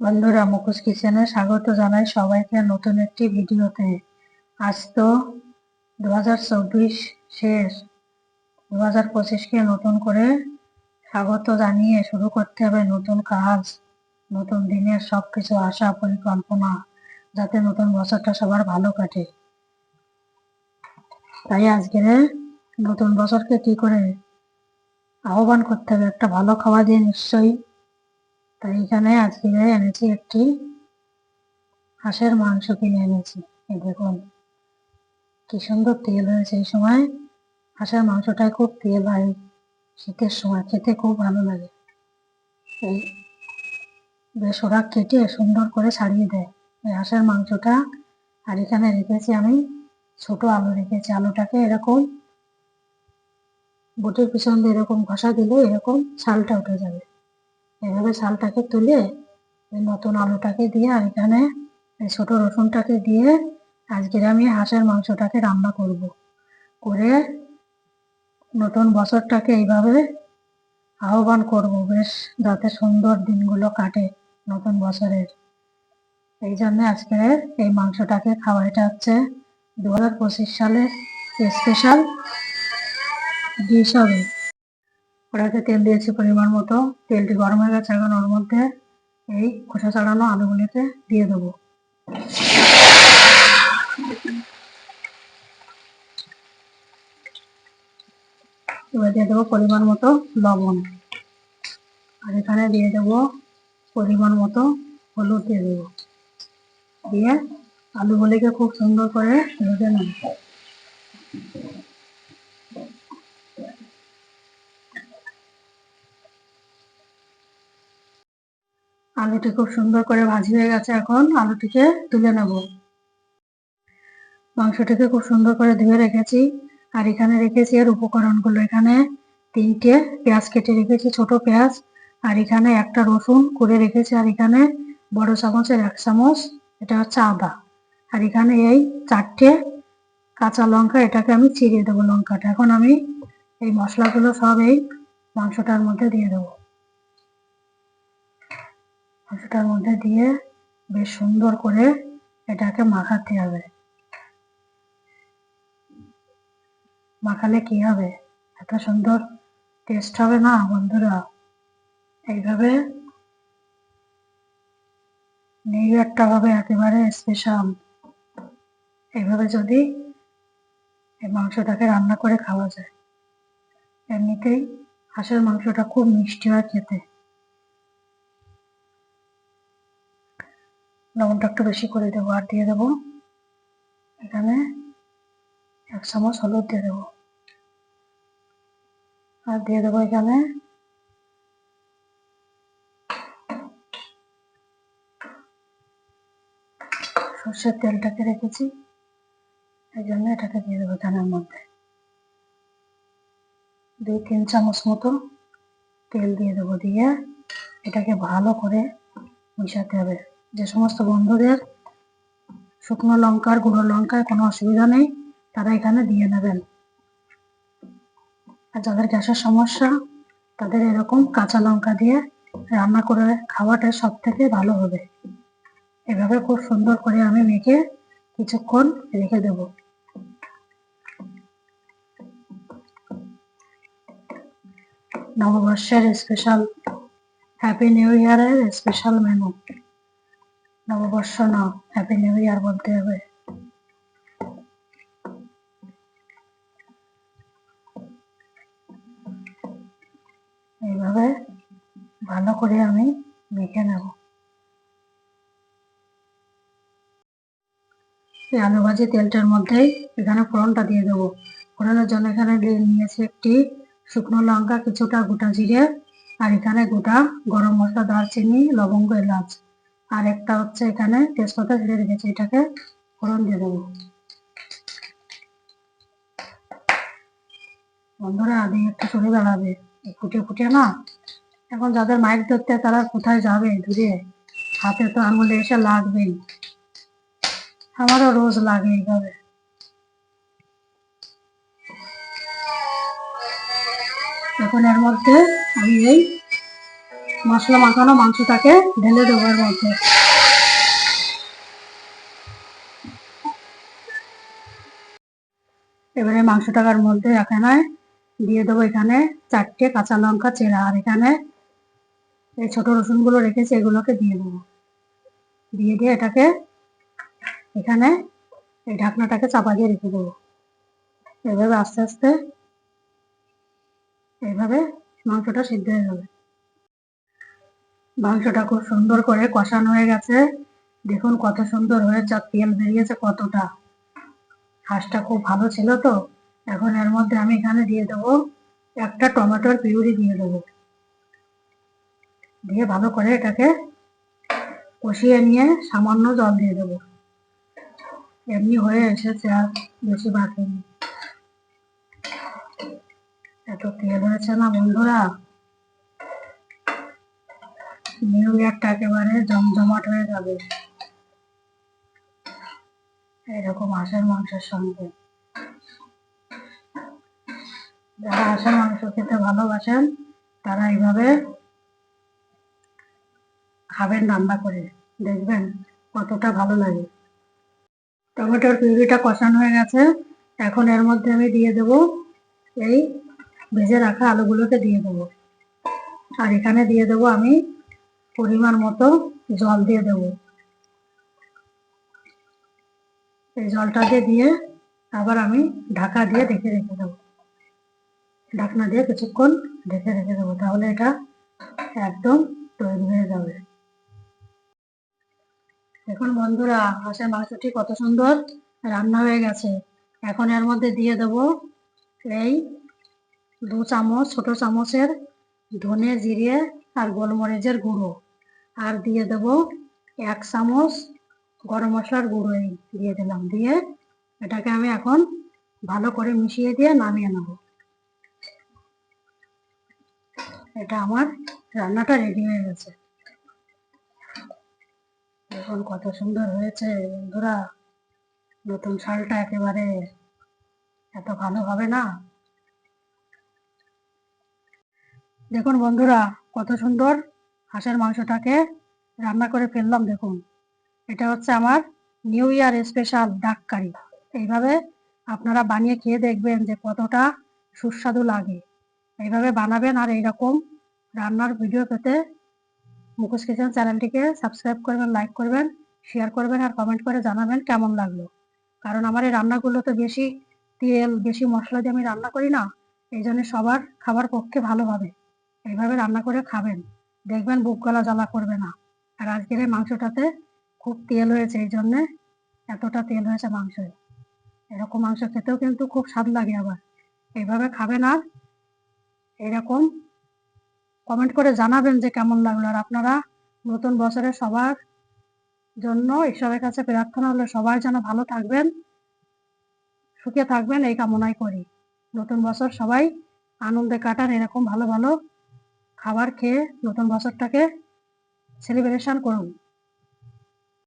বন্ধুরা মুখোশ কিচেনে স্বাগত জানাই সবাইকে নতুন একটি ভিডিওতে। আজ তো দু শেষ দু হাজার পঁচিশকে নতুন করে স্বাগত জানিয়ে শুরু করতে হবে নতুন কাজ, নতুন দিনের সব কিছু আশা, পরিকল্পনা, যাতে নতুন বছরটা সবার ভালো কাটে। তাই আজকে নতুন বছরকে কি করে আহ্বান করতে হবে, একটা ভালো খাওয়া দিয়ে নিশ্চয়ই তাই এখানে আজকে এনেছি একটি হাঁসের মাংস কিনে এনেছি। এই দেখুন, কি সুন্দর তেল হয়েছে এই সময়। হাঁসের মাংসটায় খুব তেল হয়, শীতের সময় খেতে খুব ভালো লাগে। এই বেশ ওরা কেটে সুন্দর করে ছাড়িয়ে দেয় এই হাঁসের মাংসটা। আর এখানে রেখেছি আমি ছোট আলু, রেখেছি আলুটাকে এরকম, বুটের পিছন দিয়ে এরকম ঘষা দিলে এরকম ছালটা উঠে যাবে। এভাবে শালটাকে তুলে নতুন আলুটাকে দিয়ে আর এখানে ছোট রসুনটাকে দিয়ে আজকের আমি হাঁসের মাংসটাকে রান্না করব। করে নতুন বছরটাকে এইভাবে আহ্বান করব, বেশ যাতে সুন্দর দিনগুলো কাটে নতুন বছরের। এই জন্য আজকে এই মাংসটাকে খাওয়া এটা হচ্ছে দু হাজার পঁচিশ সালের স্পেশাল ডিশ হবে। কড়াইতে তেল দিয়েছি পরিমাণ মতো। তেলটি গরম হয়ে গেছে, এখন ওর মধ্যে এই খোসা ছাড়ানো আলুগুলিকে দিয়ে দেবো। এবার দিয়ে দেবো পরিমাণ মতো লবণ। আর এখানে দিয়ে দেবো পরিমাণ মতো হলুদ দিয়ে দেবো। দিয়ে আলুগুলিকে খুব সুন্দর করে ভেজে নেব। আলুটি খুব সুন্দর করে ভাজি হয়ে গেছে এখন, আলুটিকে তুলে নেব। মাংসটিকে খুব সুন্দর করে ধুয়ে রেখেছি, আর এখানে রেখেছি এর উপকরণগুলো। এখানে তিনটে পেঁয়াজ কেটে রেখেছি, ছোট পেঁয়াজ, আর এখানে একটা রসুন করে রেখেছি, আর এখানে বড় চামচের এক চামচ, এটা হচ্ছে আদা। আর এখানে এই চারটে কাঁচা লঙ্কা, এটাকে আমি চিড়িয়ে দেবো লঙ্কাটা। এখন আমি এই মশলাগুলো সব এই মাংসটার মধ্যে দিয়ে দেবো। মাংসটার মধ্যে দিয়ে বেশ সুন্দর করে এটাকে মাখাতে হবে। মাখালে কি হবে? এত সুন্দর টেস্ট হবে না বন্ধুরা? এইভাবে নিউ ইয়ারটা হবে একেবারে স্পেশাল এইভাবে যদি এই মাংসটাকে রান্না করে খাওয়া যায়। এমনিতেই হাঁসের মাংসটা খুব মিষ্টি হয় খেতে। লবণটা একটু বেশি করে দেবো আর দিয়ে দেবো এখানে এক চামচ হলুদ দিয়ে দেবো। আর দিয়ে দেবো এখানে সর্ষের তেলটাকে রেখেছি। এই জন্য এটাকে দিয়ে দেবো ধানের মধ্যে। দুই, তিন চামচ মতো তেল দিয়ে দেবো দিয়ে এটাকে ভালো করে মিশাতে হবে। যে সমস্ত বন্ধুদের শুকনো লঙ্কার, গুঁড়ো লঙ্কায় কোনো অসুবিধা নেই, তারা এখানে দিয়ে নেবেন। আর যাদের গ্যাসের সমস্যা, তাদের এরকম কাঁচা লঙ্কা দিয়ে রান্না করে খাওয়াটা সব থেকে ভালো হবে। এভাবে খুব সুন্দর করে আমি মেখে কিছুক্ষণ রেখে দেব। নববর্ষের স্পেশাল হ্যাপি নিউ ইয়ারের স্পেশাল মেনু নববর্ষ না হ্যাপি নিউ ইয়ার বলতে হবে। এইভাবে ভালো করে আমি মেখে নেব। এই আলু ভাজি তেলটার মধ্যেই এখানে ফোড়নটা দিয়ে দেবো। ফোড়নের জন্য এখানে নিয়েছি একটি শুকনো লঙ্কা, কিছুটা গোটা জিরে, আর এখানে গোটা গরম মশলা, দারচিনি, লবঙ্গ, এলাচ। আর একটা হচ্ছে এখানে তেজপাতা ঝেড়ে রেখেছি, এটাকে ফোড়ন দিয়ে দেবো। বন্ধুরা, আদি একটু চলে দাঁড়াবে ফুটে ফুটে না। এখন যাদের মাইক ধরতে তারা কোথায় যাবে দূরে? হাতে তো আঙুলে এসে লাগবেই। আমারও রোজ লাগে এইভাবে। এখন এর মধ্যে আমি এই মশলা মাখানো মাংসটাকে ঢেলে দেবো এর মধ্যে এবারে মাংসটাকার মধ্যে এখানে দিয়ে দেবো এখানে চারটে কাঁচা লঙ্কা চেরা। আর এখানে এই ছোট রসুনগুলো রেখেছি, এগুলোকে দিয়ে দেবো। দিয়ে দিয়ে এটাকে এখানে এই ঢাকনাটাকে চাপা দিয়ে রেখে দেবো। এইভাবে আস্তে আস্তে এইভাবে মাংসটা সিদ্ধ হয়ে যাবে। মাংসটা খুব সুন্দর করে কষানো হয়ে গেছে। দেখুন কত সুন্দর হয়েছে তেল বেরিয়েছে কতটা। হাঁসটা খুব ভালো ছিল তো। এখন এর মধ্যে আমি এখানে দিয়ে দেবো একটা টমেটোর পিউরি দিয়ে দেবো। দিয়ে ভালো করে এটাকে কষিয়ে নিয়ে সামান্য জল দিয়ে দেবো। এমনি হয়ে এসেছে আর বেশি বাকি এত তেল হয়েছে না বন্ধুরা। নিউ ইয়ারটা একেবারে জমজমাট হয়ে যাবে। এরকম হাঁসের মাংসের সঙ্গে। যারা হাঁসের মাংস খেতে ভালোবাসেন, তারা এইভাবে খাবেন রান্না করে। দেখবেন কতটা ভালো লাগে। টমেটোর পিউরিটা কষানো হয়ে গেছে। এখন এর মধ্যে আমি দিয়ে দেব এই ভেজে রাখা আলুগুলোকে দিয়ে দেবো। আর এখানে দিয়ে দেবো আমি পরিমাণ মতো জল দিয়ে দেবো। এই জলটা দিয়ে আবার আমি ঢাকা দিয়ে ঢেকে রেখে দেবো। ঢাকনা দিয়ে কিছুক্ষণ ঢেকে রেখে দেবো তাহলে এটা একদম তৈরি হয়ে যাবে। দেখুন বন্ধুরা, হাঁসের মাংসটি কত সুন্দর রান্না হয়ে গেছে। এখন এর মধ্যে দিয়ে দেব এই দু চামচ, ছোট চামচের ধনে জিরে আর গোলমরিচের গুঁড়ো। আর দিয়ে দেব এক চামচ গরম মশলার গুঁড়ো দিয়ে দিলাম। দিয়ে এটাকে আমি এখন ভালো করে মিশিয়ে দিয়ে নামিয়ে নেব। এটা আমার রান্নাটা রেডি হয়ে গেছে। এখন কত সুন্দর হয়েছে বন্ধুরা। নতুন শালটা একেবারে এত ভালো হবে না। দেখুন বন্ধুরা কত সুন্দর হাঁসের মাংসটাকে রান্না করে ফেললাম, দেখুন। এটা হচ্ছে আমার নিউ ইয়ার স্পেশাল ডাক কারি এইভাবে আপনারা বানিয়ে খেয়ে দেখবেন যে কতটা সুস্বাদু লাগে। এইভাবে বানাবেন আর এইরকম রান্নার ভিডিও পেতে মুখোশ কিচেন চ্যানেলটিকে সাবস্ক্রাইব করবেন লাইক করবেন শেয়ার করবেন আর কমেন্ট করে জানাবেন কেমন লাগল। কারণ আমার এই রান্নাগুলো তো বেশি তেল, বেশি মশলা দিয়ে আমি রান্না করি না এই সবার খাবার পক্ষে ভালো হবে। এইভাবে রান্না করে খাবেন। দেখবেন বুক গলা জ্বালা করবে না। আর আজকের এই মাংসটাতে খুব তেল হয়েছে, এই জন্যে এতটা তেল হয়েছে মাংসে এরকম মাংস খেতেও কিন্তু খুব স্বাদ লাগে আবার। এইভাবে খাবেন আর এরকম কমেন্ট করে জানাবেন যে কেমন লাগল। আর আপনারা নতুন বছরে সবার জন্য, ঈশ্বরের কাছে প্রার্থনা হলো সবাই যেন ভালো থাকবেন, সুখে থাকবেন, এই কামনাই করি। নতুন বছর সবাই আনন্দে কাটান, এরকম ভালো ভালো খাবার খেয়ে নতুন বছরটাকে সেলিব্রেশন করুন।